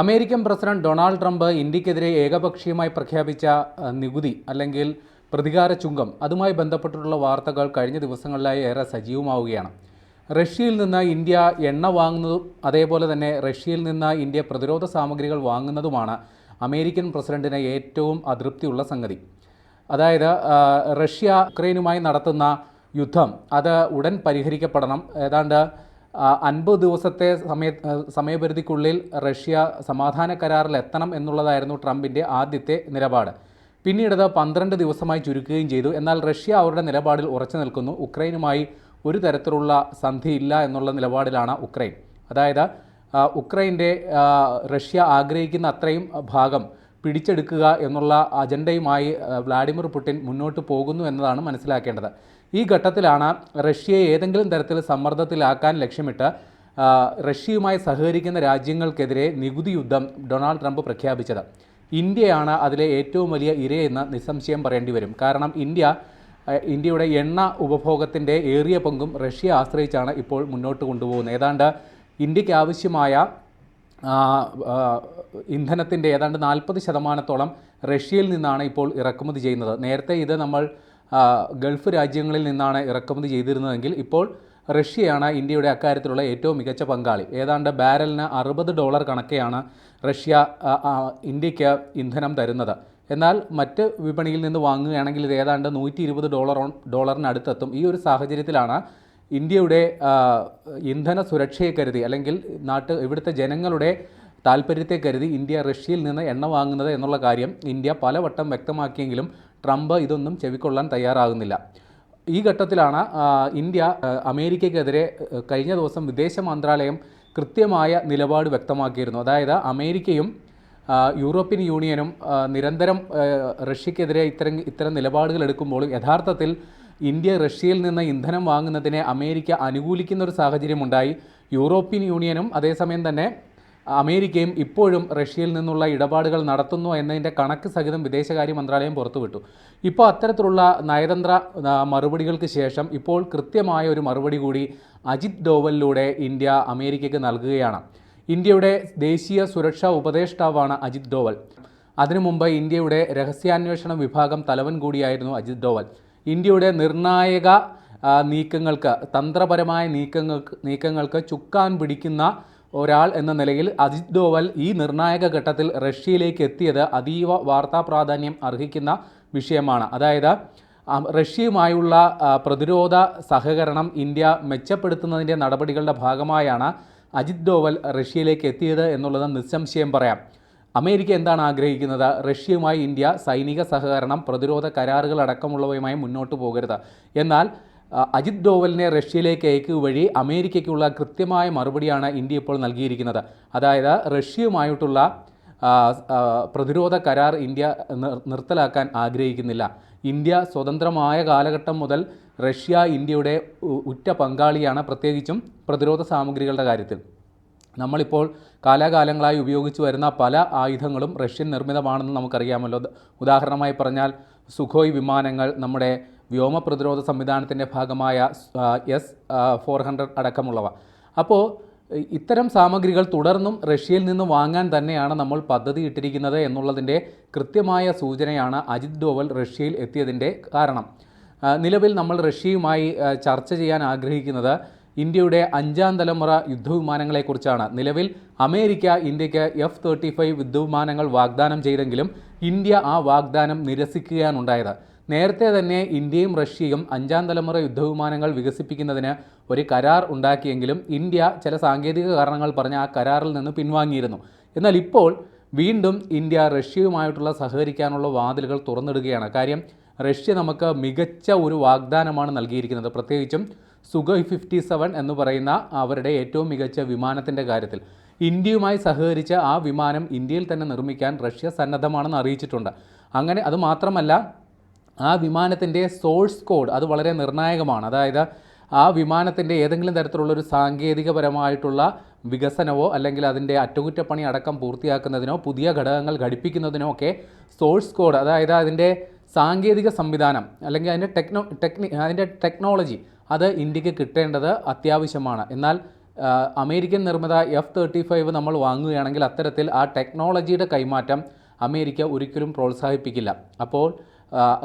American president Donald Trump ഇന്ത്യക്കെതിരെ ഏകപക്ഷീയമായി പ്രഖ്യാപിച്ച നികുതി അല്ലെങ്കിൽ പ്രതികാര ചുങ്കം അതുമായി ബന്ധപ്പെട്ടിട്ടുള്ള വാർത്തകൾ കഴിഞ്ഞ ദിവസങ്ങളിലായി ഏറെ സജീവമാവുകയാണ്. റഷ്യയിൽ നിന്ന് ഇന്ത്യ എണ്ണ വാങ്ങുന്നതും അതേപോലെ തന്നെ റഷ്യയിൽ നിന്ന് ഇന്ത്യ പ്രതിരോധ സാമഗ്രികൾ വാങ്ങുന്നതുമാണ് അമേരിക്കൻ പ്രസിഡന്റിന് ഏറ്റവും അതൃപ്തിയുള്ള സംഗതി. അതായത് റഷ്യ ഉക്രൈനുമായി നടത്തുന്ന യുദ്ധം അത് ഉടൻ പരിഹരിക്കപ്പെടണം. ഏതാണ്ട് അൻപത് ദിവസത്തെ സമയ സമയപരിധിക്കുള്ളിൽ റഷ്യ സമാധാന കരാറിൽ എത്തണം എന്നുള്ളതായിരുന്നു ട്രംപിന്റെ ആദ്യത്തെ നിലപാട്. പിന്നീട് അത് പന്ത്രണ്ട് ദിവസമായി ചുരുക്കുകയും ചെയ്തു. എന്നാൽ റഷ്യ അവരുടെ നിലപാടിൽ ഉറച്ചു നിൽക്കുന്നു. ഉക്രൈനുമായി ഒരു തരത്തിലുള്ള സന്ധിയില്ല എന്നുള്ള നിലപാടിലാണ് ഉക്രൈൻ. അതായത് ഉക്രൈന്റെ റഷ്യ ആഗ്രഹിക്കുന്ന അത്രയും ഭാഗം പിടിച്ചെടുക്കുക എന്നുള്ള അജണ്ടയുമായി വ്ളാഡിമിർ പുടിൻ മുന്നോട്ട് പോകുന്നു എന്നതാണ് മനസ്സിലാക്കേണ്ടത്. ഈ ഘട്ടത്തിലാണ് റഷ്യയെ ഏതെങ്കിലും തരത്തിൽ സമ്മർദ്ദത്തിലാക്കാൻ ലക്ഷ്യമിട്ട് റഷ്യയുമായി സഹകരിക്കുന്ന രാജ്യങ്ങൾക്കെതിരെ നികുതി യുദ്ധം ഡൊണാൾഡ് ട്രംപ് പ്രഖ്യാപിച്ചത്. ഇന്ത്യയാണ് അതിലെ ഏറ്റവും വലിയ ഇരയെന്ന് നിസ്സംശയം പറയേണ്ടി വരും. കാരണം ഇന്ത്യ ഇന്ത്യയുടെ എണ്ണ ഉപഭോഗത്തിന്റെ ഏറിയ പങ്കും റഷ്യ ആശ്രയിച്ചാണ് ഇപ്പോൾ മുന്നോട്ട് കൊണ്ടുപോകുന്നത്. ഏതാണ്ട് ഇന്ത്യയ്ക്ക് ആവശ്യമായ ഇന്ധനത്തിന്റെ ഏതാണ്ട് നാൽപ്പത് ശതമാനത്തോളം റഷ്യയിൽ നിന്നാണ് ഇപ്പോൾ ഇറക്കുമതി ചെയ്യുന്നത്. നേരത്തെ ഇത് നമ്മൾ ഗൾഫ് രാജ്യങ്ങളിൽ നിന്നാണ് ഇറക്കുമതി ചെയ്തിരുന്നതെങ്കിൽ ഇപ്പോൾ റഷ്യയാണ് ഇന്ത്യയുടെ അക്കാര്യത്തിലുള്ള ഏറ്റവും മികച്ച പങ്കാളി. ഏതാണ്ട് ബാരലിന് അറുപത് ഡോളർ കണക്കെയാണ് റഷ്യ ഇന്ത്യയ്ക്ക് ഇന്ധനം തരുന്നത്. എന്നാൽ മറ്റ് വിപണിയിൽ നിന്ന് വാങ്ങുകയാണെങ്കിൽ ഇത് ഏതാണ്ട് നൂറ്റി ഇരുപത് ഡോളർ ഡോളറിനടുത്തെത്തും. ഈ ഒരു സാഹചര്യത്തിലാണ് ഇന്ത്യയുടെ ഇന്ധന സുരക്ഷയെ കരുതി അല്ലെങ്കിൽ നാട്ട് ഇവിടുത്തെ ജനങ്ങളുടെ താല്പര്യത്തെ കരുതി ഇന്ത്യ റഷ്യയിൽ നിന്ന് എണ്ണ വാങ്ങുന്നത് എന്നുള്ള കാര്യം ഇന്ത്യ പലവട്ടം വ്യക്തമാക്കിയെങ്കിലും ട്രംപ് ഇതൊന്നും ചെവിക്കൊള്ളാൻ തയ്യാറാകുന്നില്ല. ഈ ഘട്ടത്തിലാണ് ഇന്ത്യ അമേരിക്കയ്ക്കെതിരെ കഴിഞ്ഞ ദിവസം വിദേശ മന്ത്രാലയം കൃത്യമായ നിലപാട് വ്യക്തമാക്കിയിരുന്നു. അതായത് അമേരിക്കയും യൂറോപ്യൻ യൂണിയനും നിരന്തരം റഷ്യക്കെതിരെ ഇത്തരം ഇത്തരം നിലപാടുകൾ എടുക്കുമ്പോൾ യഥാർത്ഥത്തിൽ ഇന്ത്യ റഷ്യയിൽ നിന്ന് ഇന്ധനം വാങ്ങുന്നതിനെ അമേരിക്ക അനുകൂലിക്കുന്ന ഒരു സാഹചര്യമുണ്ടായി. യൂറോപ്യൻ യൂണിയനും അതേസമയം തന്നെ അമേരിക്കയും ഇപ്പോഴും റഷ്യയിൽ നിന്നുള്ള ഇടപാടുകൾ നടത്തുന്നു എന്നതിന്റെ കണക്ക് സഹിതം വിദേശകാര്യ മന്ത്രാലയം പുറത്തുവിട്ടു. ഇപ്പോൾ അത്തരത്തിലുള്ള നയതന്ത്ര മറുപടികൾക്ക് ശേഷം ഇപ്പോൾ കൃത്യമായ ഒരു മറുപടി കൂടി അജിത് ഡോവലിലൂടെ ഇന്ത്യ അമേരിക്കയ്ക്ക് നൽകുകയാണ്. ഇന്ത്യയുടെ ദേശീയ സുരക്ഷാ ഉപദേഷ്ടാവാണ് അജിത് ഡോവൽ. അതിനു മുമ്പ് ഇന്ത്യയുടെ രഹസ്യാന്വേഷണ വിഭാഗം തലവൻ കൂടിയായിരുന്നു അജിത് ഡോവൽ. ഇന്ത്യയുടെ നിർണായക നീക്കങ്ങൾക്ക് തന്ത്രപരമായ നീക്കങ്ങൾക്ക് നീക്കങ്ങൾക്ക് ചുക്കാൻ പിടിക്കുന്ന ഒരാൾ എന്ന നിലയിൽ അജിത് ഡോവൽ ഈ നിർണായക ഘട്ടത്തിൽ റഷ്യയിലേക്ക് എത്തിയത് അതീവ വാർത്താ പ്രാധാന്യം അർഹിക്കുന്ന വിഷയമാണ്. അതായത് റഷ്യയുമായുള്ള പ്രതിരോധ സഹകരണം ഇന്ത്യ മെച്ചപ്പെടുത്തുന്നതിന്റെ നടപടികളുടെ ഭാഗമായാണ് അജിത് ഡോവൽ റഷ്യയിലേക്ക് എത്തിയത് എന്നുള്ളത് നിസ്സംശയം പറയാം. അമേരിക്ക എന്താണ് ആഗ്രഹിക്കുന്നത്? റഷ്യയുമായി ഇന്ത്യ സൈനിക സഹകരണം പ്രതിരോധ കരാറുകൾ അടക്കമുള്ളവയുമായി മുന്നോട്ട് പോകരുത്. എന്നാൽ അജിത് ഡോവലിനെ റഷ്യയിലേക്ക് അയക്കുക വഴി അമേരിക്കയ്ക്കുള്ള കൃത്യമായ മറുപടിയാണ് ഇന്ത്യ ഇപ്പോൾ നൽകിയിരിക്കുന്നത്. അതായത് റഷ്യയുമായിട്ടുള്ള പ്രതിരോധ കരാർ ഇന്ത്യ നിർ- നിർത്തലാക്കാൻ ആഗ്രഹിക്കുന്നില്ല. ഇന്ത്യ സ്വതന്ത്രമായ കാലഘട്ടം മുതൽ റഷ്യ ഇന്ത്യയുടെ ഉറ്റ പങ്കാളിയാണ് പ്രത്യേകിച്ചും പ്രതിരോധ സാമഗ്രികളുടെ കാര്യത്തിൽ. നമ്മളിപ്പോൾ കാലാകാലങ്ങളായി ഉപയോഗിച്ചു വരുന്ന പല ആയുധങ്ങളും റഷ്യൻ നിർമ്മിതമാണെന്ന് നമുക്കറിയാമല്ലോ. ഉദാഹരണമായി പറഞ്ഞാൽ സുഖോയ് വിമാനങ്ങൾ നമ്മുടെ വ്യോമ പ്രതിരോധ സംവിധാനത്തിന്റെ ഭാഗമായ എസ് ഫോർ ഹൺഡ്രഡ് അടക്കമുള്ളവ. അപ്പോൾ ഇത്തരം സാമഗ്രികൾ തുടർന്നും റഷ്യയിൽ നിന്ന് വാങ്ങാൻ തന്നെയാണ് നമ്മൾ പദ്ധതി ഇട്ടിരിക്കുന്നത് എന്നുള്ളതിന്റെ കൃത്യമായ സൂചനയാണ് അജിത് ഡോവൽ റഷ്യയിൽ എത്തിയതിന്റെ കാരണം. നിലവിൽ നമ്മൾ റഷ്യയുമായി ചർച്ച ചെയ്യാൻ ആഗ്രഹിക്കുന്നത് ഇന്ത്യയുടെ അഞ്ചാം തലമുറ യുദ്ധവിമാനങ്ങളെക്കുറിച്ചാണ്. നിലവിൽ അമേരിക്ക ഇന്ത്യയ്ക്ക് എഫ് തേർട്ടി ഫൈവ് യുദ്ധവിമാനങ്ങൾ വാഗ്ദാനം ചെയ്തെങ്കിലും ഇന്ത്യ ആ വാഗ്ദാനം നിരസിക്കുകയാണ് ഉണ്ടായത്. നേരത്തെ തന്നെ ഇന്ത്യയും റഷ്യയും അഞ്ചാം തലമുറ യുദ്ധവിമാനങ്ങൾ വികസിപ്പിക്കുന്നതിന് ഒരു കരാർ ഉണ്ടാക്കിയെങ്കിലും ഇന്ത്യ ചില സാങ്കേതിക കാരണങ്ങൾ പറഞ്ഞ് ആ കരാറിൽ നിന്ന് പിൻവാങ്ങിയിരുന്നു. എന്നാൽ ഇപ്പോൾ വീണ്ടും ഇന്ത്യ റഷ്യയുമായിട്ടുള്ള സഹകരിക്കാനുള്ള വാതിലുകൾ തുറന്നിടുകയാണ്. കാര്യം റഷ്യ നമുക്ക് മികച്ച ഒരു വാഗ്ദാനമാണ് നൽകിയിരിക്കുന്നത്. പ്രത്യേകിച്ചും സുഖോയ് ഫിഫ്റ്റി സെവൻ എന്ന് പറയുന്ന അവരുടെ ഏറ്റവും മികച്ച വിമാനത്തിന്റെ കാര്യത്തിൽ. ഇന്ത്യയുമായി സഹകരിച്ച് ആ വിമാനം ഇന്ത്യയിൽ തന്നെ നിർമ്മിക്കാൻ റഷ്യ സന്നദ്ധമാണെന്ന് അറിയിച്ചിട്ടുണ്ട്. അങ്ങനെ അത് മാത്രമല്ല ആ വിമാനത്തിന്റെ സോഴ്സ് കോഡ് അത് വളരെ നിർണായകമാണ്. അതായത് ആ വിമാനത്തിന്റെ ഏതെങ്കിലും തരത്തിലുള്ള ഒരു സാങ്കേതികപരമായിട്ടുള്ള വികസനമോ അല്ലെങ്കിൽ അതിന്റെ അറ്റകുറ്റപ്പണി അടക്കം പൂർത്തിയാക്കുന്നതിനോ പുതിയ ഘടകങ്ങൾ ഘടിപ്പിക്കുന്നതിനോ ഒക്കെ സോഴ്സ് കോഡ് അതായത് അതിന്റെ സാങ്കേതിക സംവിധാനം അല്ലെങ്കിൽ അതിന്റെ ടെക്നോ ടെക്നി അതിന്റെ ടെക്നോളജി അത് ഇന്ത്യയ്ക്ക് കിട്ടേണ്ടത് അത്യാവശ്യമാണ്. എന്നാൽ അമേരിക്കൻ നിർമ്മിത എഫ് തേർട്ടി ഫൈവ് നമ്മൾ വാങ്ങുകയാണെങ്കിൽ അത്തരത്തിൽ ആ ടെക്നോളജിയുടെ കൈമാറ്റം അമേരിക്ക ഒരിക്കലും പ്രോത്സാഹിപ്പിക്കില്ല. അപ്പോൾ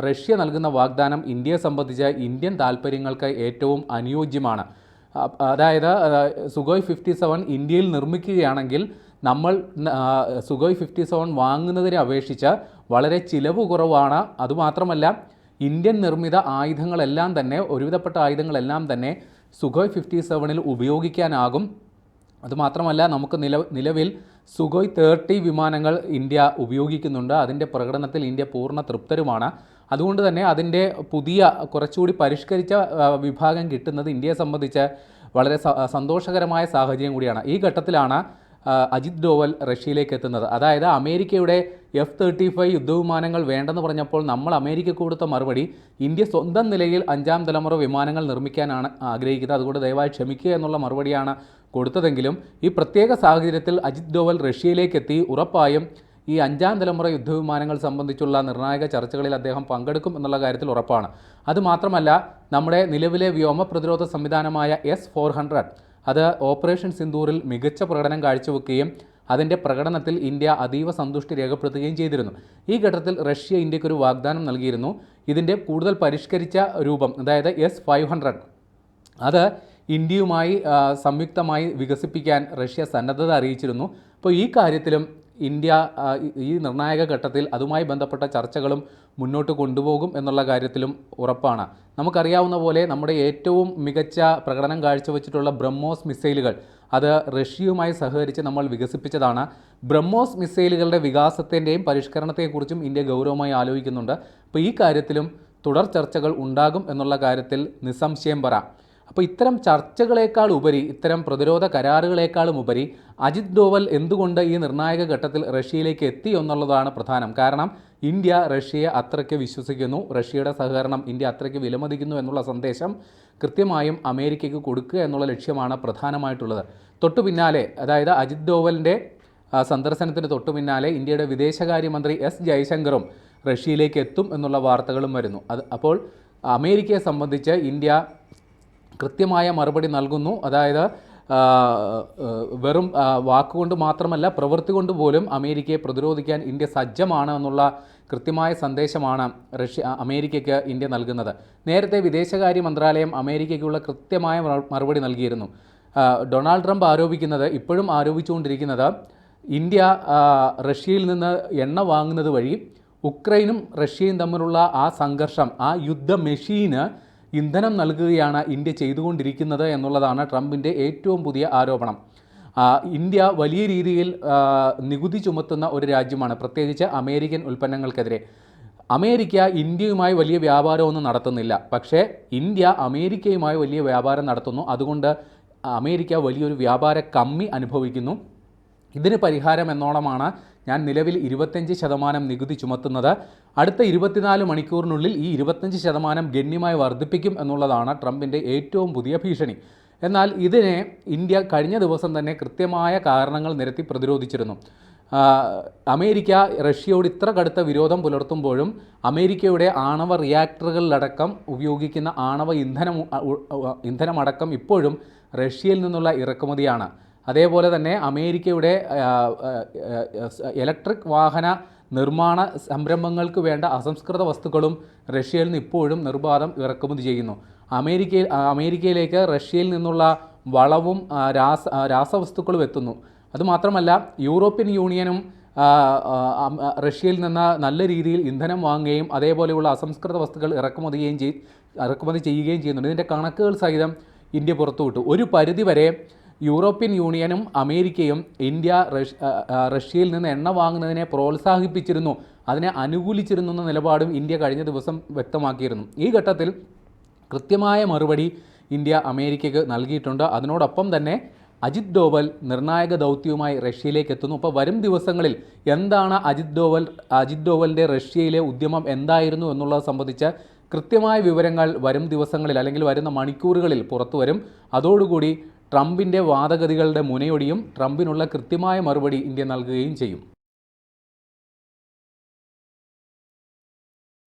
റഷ്യ നൽകുന്ന വാഗ്ദാനം ഇന്ത്യയെ സംബന്ധിച്ച് ഇന്ത്യൻ താല്പര്യങ്ങൾക്ക് ഏറ്റവും അനുയോജ്യമാണ്. അതായത് സുഗോയ് ഫിഫ്റ്റി സെവൻ ഇന്ത്യയിൽ നിർമ്മിക്കുകയാണെങ്കിൽ നമ്മൾ സുഗോയ് ഫിഫ്റ്റി സെവൻ വാങ്ങുന്നതിനെ അപേക്ഷിച്ച് വളരെ ചിലവ് കുറവാണ്. അതുമാത്രമല്ല ഇന്ത്യൻ നിർമ്മിത ആയുധങ്ങളെല്ലാം തന്നെ ഒരുവിധപ്പെട്ട ആയുധങ്ങളെല്ലാം തന്നെ സുഗോയ് ഫിഫ്റ്റി സെവനിൽ ഉപയോഗിക്കാനാകും. അതുമാത്രമല്ല നമുക്ക് നില നിലവിൽ സുഖോയ് തേർട്ടി വിമാനങ്ങൾ ഇന്ത്യ ഉപയോഗിക്കുന്നുണ്ട്. അതിന്റെ പ്രകടനത്തിൽ ഇന്ത്യ പൂർണ തൃപ്തരുമാണ്. അതുകൊണ്ട് തന്നെ അതിന്റെ പുതിയ കുറച്ചുകൂടി പരിഷ്കരിച്ച വിഭാഗം കിട്ടുന്നത് ഇന്ത്യയെ സംബന്ധിച്ച് വളരെ സന്തോഷകരമായ സാഹചര്യം കൂടിയാണ്. ഈ ഘട്ടത്തിലാണ് അജിത് ഡോവൽ റഷ്യയിലേക്ക് എത്തുന്നത്. അതായത് അമേരിക്കയുടെ എഫ് തേർട്ടി ഫൈവ് യുദ്ധവിമാനങ്ങൾ വേണ്ടെന്ന് പറഞ്ഞപ്പോൾ നമ്മൾ അമേരിക്ക കൊടുത്ത മറുപടി ഇന്ത്യ സ്വന്തം നിലയിൽ അഞ്ചാം തലമുറ വിമാനങ്ങൾ നിർമ്മിക്കാനാണ് ആഗ്രഹിക്കുന്നത്. അതുകൊണ്ട് ദയവായി ക്ഷമിക്കുക എന്നുള്ള മറുപടിയാണ് കൊടുത്തതെങ്കിലും ഈ പ്രത്യേക സാഹചര്യത്തിൽ അജിത് ഡോവൽ റഷ്യയിലേക്ക് എത്തി ഉറപ്പായും ഈ അഞ്ചാം തലമുറ യുദ്ധവിമാനങ്ങൾ സംബന്ധിച്ചുള്ള നിർണായക ചർച്ചകളിൽ അദ്ദേഹം പങ്കെടുക്കും എന്നുള്ള കാര്യത്തിൽ ഉറപ്പാണ്. അതുമാത്രമല്ല നമ്മുടെ നിലവിലെ വ്യോമ പ്രതിരോധ സംവിധാനമായ എസ് ഫോർ ഹൺഡ്രഡ് അത് ഓപ്പറേഷൻ സിന്ദൂറിൽ മികച്ച പ്രകടനം കാഴ്ചവെക്കുകയും അതിന്റെ പ്രകടനത്തിൽ ഇന്ത്യ അതീവ സന്തുഷ്ടി രേഖപ്പെടുത്തുകയും ചെയ്തിരുന്നു. ഈ ഘട്ടത്തിൽ റഷ്യ ഇന്ത്യക്കൊരു വാഗ്ദാനം നൽകിയിരുന്നു. ഇതിന്റെ കൂടുതൽ പരിഷ്കരിച്ച രൂപം അതായത് എസ് ഫൈവ് ഹൺഡ്രഡ് അത് ഇന്ത്യയുമായി സംയുക്തമായി വികസിപ്പിക്കാൻ റഷ്യ സന്നദ്ധത അറിയിച്ചിരുന്നു. അപ്പോൾ ഈ കാര്യത്തിലും ഇന്ത്യ ഈ- നിർണായക ഘട്ടത്തിൽ അതുമായി ബന്ധപ്പെട്ട ചർച്ചകളും മുന്നോട്ട് കൊണ്ടുപോകും എന്നുള്ള കാര്യത്തിലും ഉറപ്പാണ്. നമുക്കറിയാവുന്ന പോലെ നമ്മുടെ ഏറ്റവും മികച്ച പ്രകടനം കാഴ്ചവെച്ചിട്ടുള്ള ബ്രഹ്മോസ് മിസൈലുകൾ അത് റഷ്യയുമായി സഹകരിച്ച് നമ്മൾ വികസിപ്പിച്ചതാണ്. ബ്രഹ്മോസ് മിസൈലുകളുടെ വികാസത്തിന്റെയും പരിഷ്കരണത്തെക്കുറിച്ചും ഇന്ത്യ ഗൗരവമായി ആലോചിക്കുന്നുണ്ട്. അപ്പോൾ ഈ കാര്യത്തിലും തുടർ ചർച്ചകൾ ഉണ്ടാകും എന്നുള്ള കാര്യത്തിൽ നിസ്സംശയം പറ. അപ്പോൾ ഇത്തരം ചർച്ചകളേക്കാൾ ഉപരി ഇത്തരം പ്രതിരോധ കരാറുകളേക്കാളും ഉപരി അജിത് ഡോവൽ എന്തുകൊണ്ട് ഈ നിർണായക ഘട്ടത്തിൽ റഷ്യയിലേക്ക് എത്തി എന്നുള്ളതാണ് പ്രധാനം. കാരണം ഇന്ത്യ റഷ്യയെ അത്രയ്ക്ക് വിശ്വസിക്കുന്നു റഷ്യയുടെ സഹകരണം ഇന്ത്യ അത്രയ്ക്ക് വിലമതിക്കുന്നു എന്നുള്ള സന്ദേശം കൃത്യമായും അമേരിക്കയ്ക്ക് കൊടുക്കുക എന്നുള്ള ലക്ഷ്യമാണ് പ്രധാനമായിട്ടുള്ളത്. തൊട്ടു പിന്നാലെ അതായത് അജിത് ഡോവലിന്റെ സന്ദർശനത്തിന് തൊട്ടു പിന്നാലെ ഇന്ത്യയുടെ വിദേശകാര്യമന്ത്രി എസ് ജയശങ്കറും റഷ്യയിലേക്ക് എത്തും എന്നുള്ള വാർത്തകളും വരുന്നു. അത് അപ്പോൾ അമേരിക്കയെ സംബന്ധിച്ച് ഇന്ത്യ കൃത്യമായ മറുപടി നൽകുന്നു. അതായത് വെറും വാക്കുകൊണ്ട് മാത്രമല്ല പ്രവൃത്തി കൊണ്ട് പോലും അമേരിക്കയെ പ്രതിരോധിക്കാൻ ഇന്ത്യ സജ്ജമാണ് എന്നുള്ള കൃത്യമായ സന്ദേശമാണ് റഷ്യ അമേരിക്കയ്ക്ക് ഇന്ത്യ നൽകുന്നത്. നേരത്തെ വിദേശകാര്യ മന്ത്രാലയം അമേരിക്കയ്ക്കുള്ള കൃത്യമായ മറുപടി നൽകിയിരുന്നു. ഡൊണാൾഡ് ട്രംപ് ആരോപിക്കുന്നത് ഇപ്പോഴും ആരോപിച്ചുകൊണ്ടിരിക്കുന്നത് ഇന്ത്യ റഷ്യയിൽ നിന്ന് എണ്ണ വാങ്ങുന്നത് വഴി ഉക്രൈനും റഷ്യയും തമ്മിലുള്ള ആ സംഘർഷം ആ യുദ്ധ മെഷീന് ഇന്ധനം നൽകുകയാണ് ഇന്ത്യ ചെയ്തുകൊണ്ടിരിക്കുന്നത് എന്നുള്ളതാണ് ട്രംപിന്റെ ഏറ്റവും പുതിയ ആരോപണം. ഇന്ത്യ വലിയ രീതിയിൽ നികുതി ചുമത്തുന്ന ഒരു രാജ്യമാണ് പ്രത്യേകിച്ച് അമേരിക്കൻ ഉൽപ്പന്നങ്ങൾക്കെതിരെ. അമേരിക്ക ഇന്ത്യയുമായി വലിയ വ്യാപാരമൊന്നും നടത്തുന്നില്ല. പക്ഷേ ഇന്ത്യ അമേരിക്കയുമായി വലിയ വ്യാപാരം നടത്തുന്നു. അതുകൊണ്ട് അമേരിക്ക വലിയൊരു വ്യാപാര കമ്മി അനുഭവിക്കുന്നു. ഇതിന് പരിഹാരം എന്നോണമാണ് ഞാൻ നിലവിൽ ഇരുപത്തഞ്ച് ശതമാനം നികുതി ചുമത്തുന്നത് അടുത്ത ഇരുപത്തിനാല് മണിക്കൂറിനുള്ളിൽ ഈ ഇരുപത്തഞ്ച് ശതമാനം ഗണ്യമായി വർദ്ധിപ്പിക്കും എന്നുള്ളതാണ് ട്രംപിന്റെ ഏറ്റവും പുതിയ ഭീഷണി. എന്നാൽ ഇതിനെ ഇന്ത്യ കഴിഞ്ഞ ദിവസം തന്നെ കൃത്യമായ കാരണങ്ങൾ നിരത്തി പ്രതിരോധിച്ചിരുന്നു. അമേരിക്ക റഷ്യയോട് ഇത്ര കടുത്ത വിരോധം പുലർത്തുമ്പോഴും അമേരിക്കയുടെ ആണവ റിയാക്ടറുകളിലടക്കം ഉപയോഗിക്കുന്ന ആണവ ഇന്ധനം ഇന്ധനമടക്കം ഇപ്പോഴും റഷ്യയിൽ നിന്നുള്ള ഇറക്കുമതിയാണ്. അതേപോലെ തന്നെ അമേരിക്കയുടെ ഇലക്ട്രിക് വാഹന നിർമ്മാണ സംരംഭങ്ങൾക്ക് വേണ്ട അസംസ്കൃത വസ്തുക്കളും റഷ്യയിൽ നിന്ന് ഇപ്പോഴും നിർബാധം ഇറക്കുമതി ചെയ്യുന്നു. അമേരിക്കയിൽ അമേരിക്കയിലേക്ക് റഷ്യയിൽ നിന്നുള്ള വളവും രാസ രാസവസ്തുക്കളും എത്തുന്നു. അതുമാത്രമല്ല യൂറോപ്യൻ യൂണിയനും റഷ്യയിൽ നിന്ന് നല്ല രീതിയിൽ ഇന്ധനം വാങ്ങുകയും അതേപോലെയുള്ള അസംസ്കൃത വസ്തുക്കൾ ഇറക്കുമതിയും ചെയ് ഇറക്കുമതി ചെയ്യുകയും ചെയ്യുന്നുണ്ട്. ഇതിന്റെ കണക്കുകൾ സഹിതം ഇന്ത്യ പുറത്തുവിട്ടു. ഒരു പരിധിവരെ യൂറോപ്യൻ യൂണിയനും അമേരിക്കയും ഇന്ത്യ റഷ്യയിൽ നിന്ന് എണ്ണ വാങ്ങുന്നതിനെ പ്രോത്സാഹിപ്പിച്ചിരുന്നു. അതിനെ അനുകൂലിച്ചിരുന്നു എന്ന നിലപാടും ഇന്ത്യ കഴിഞ്ഞ ദിവസം വ്യക്തമാക്കിയിരുന്നു. ഈ ഘട്ടത്തിൽ കൃത്യമായ മറുപടി ഇന്ത്യ അമേരിക്കയ്ക്ക് നൽകിയിട്ടുണ്ട്. അതിനോടൊപ്പം തന്നെ അജിത് ഡോവൽ നിർണായക ദൗത്യവുമായി റഷ്യയിലേക്ക് എത്തുന്നു. അപ്പോൾ വരും ദിവസങ്ങളിൽ എന്താണ് അജിത് ഡോവൽ അജിത് ഡോവലിന്റെ റഷ്യയിലെ ഉദ്യമം എന്തായിരുന്നു എന്നുള്ളത് സംബന്ധിച്ച് കൃത്യമായ വിവരങ്ങൾ വരും ദിവസങ്ങളിൽ അല്ലെങ്കിൽ വരുന്ന മണിക്കൂറുകളിൽ പുറത്തു വരും. അതോടുകൂടി ട്രംപിന്റെ വാദഗതികളുടെ മുനയൊടിയും ട്രംപിനുള്ള കൃത്യമായ മറുപടി ഇന്ത്യ നൽകുകയും ചെയ്യും.